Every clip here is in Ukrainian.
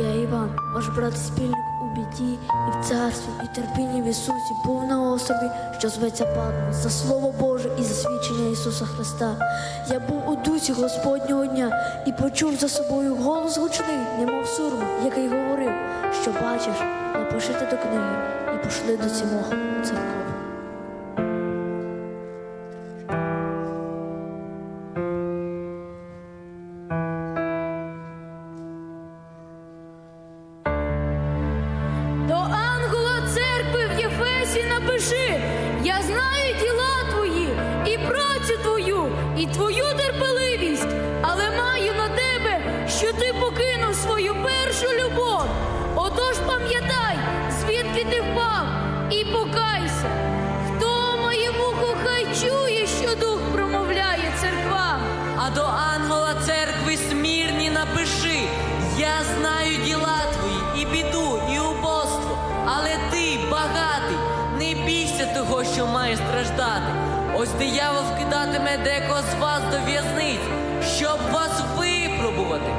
Я Іван, ваш брат і спільник у біді, і в царстві, і терпінні в Ісусі, був на острові, що зветься Патмос, за Слово Боже і за свідчення Ісуса Христа. Я був у дусі Господнього дня і почув за собою голос гучний, немов сурма, який говорив, що бачиш, напишите до книги і пошли до сімох церков. До ангела церкви в Єфесі напиши, я знаю діла твої, і працю твою, і твою терпеливість, але маю на тебе, що ти покинув свою першу любов. Отож пам'ятай, звідки ти впав, і покайся. Хто моє вухо хай чує, що дух промовляє церквам. А до ангела церкви смірні напиши, я знаю діла твої, не того, що маєш страждати. Ось диявол вкидатиме декого з вас до в'язниць, щоб вас випробувати.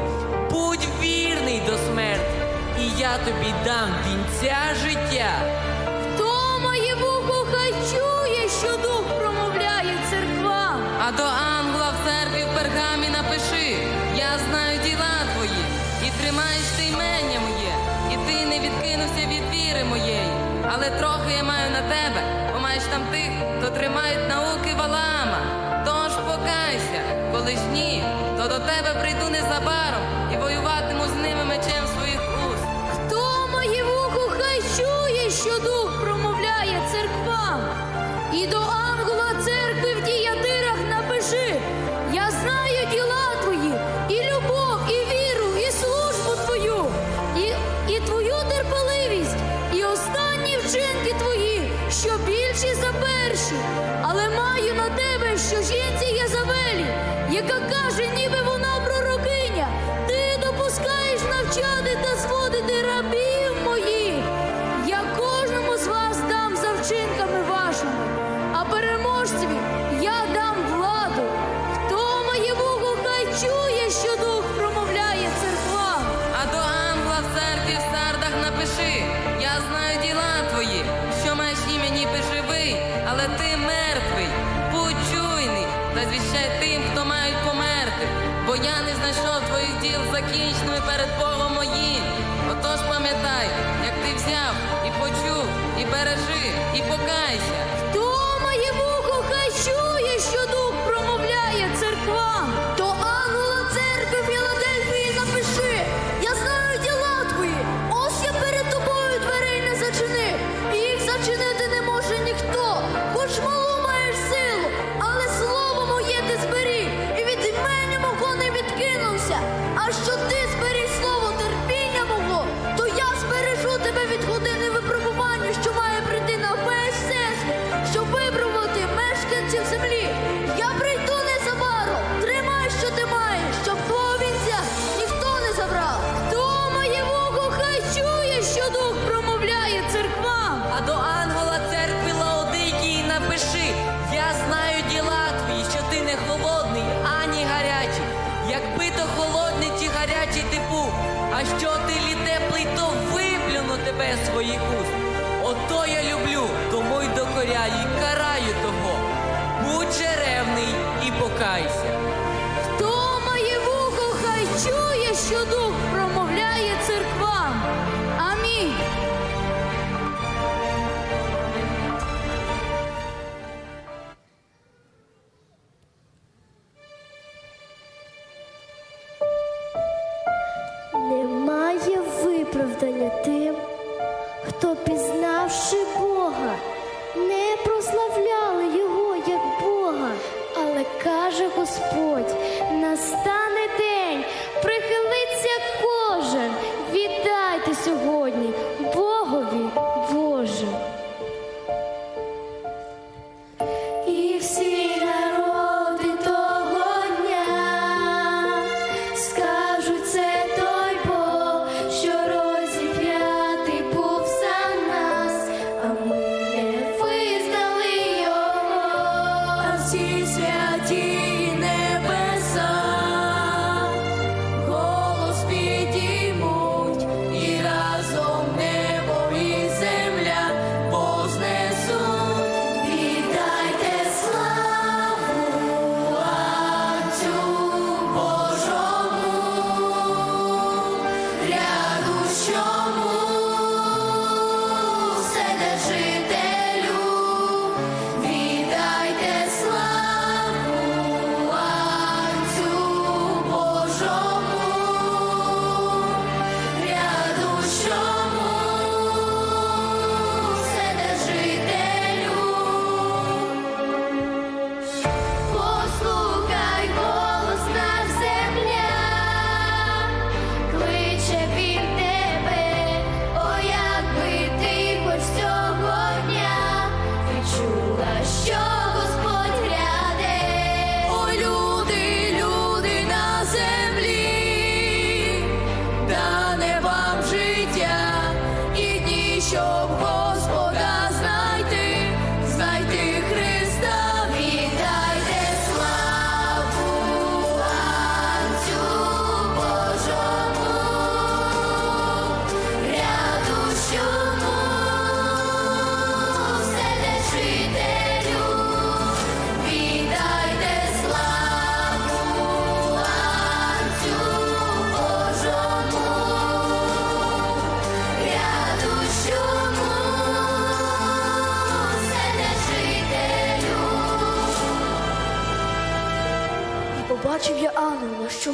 Будь вірний до смерті, і я тобі дам вінця життя. Хто моє вухо хай чує, що дух промовляє церквам. А до ангела в церкві в пергамі напиши, я знаю діла твої, і тримаєш Але трохи я маю на тебе, бо маєш там тих, хто тримають науки валама. Тож покайся, коли ж ні, то до тебе прийду незабаром звіщай тим, хто мають померти, бо я не знайшов твоїх діл закінченими перед Богом моїм. Отож пам'ятай, як ти взяв і почув, і бережи, і покайся. Покайся. Господь, настане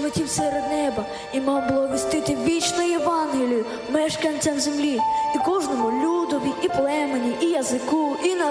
летів серед неба, і мав було вістити вічну Євангелію мешканцям землі, і кожному людові, і племені, і язику, і він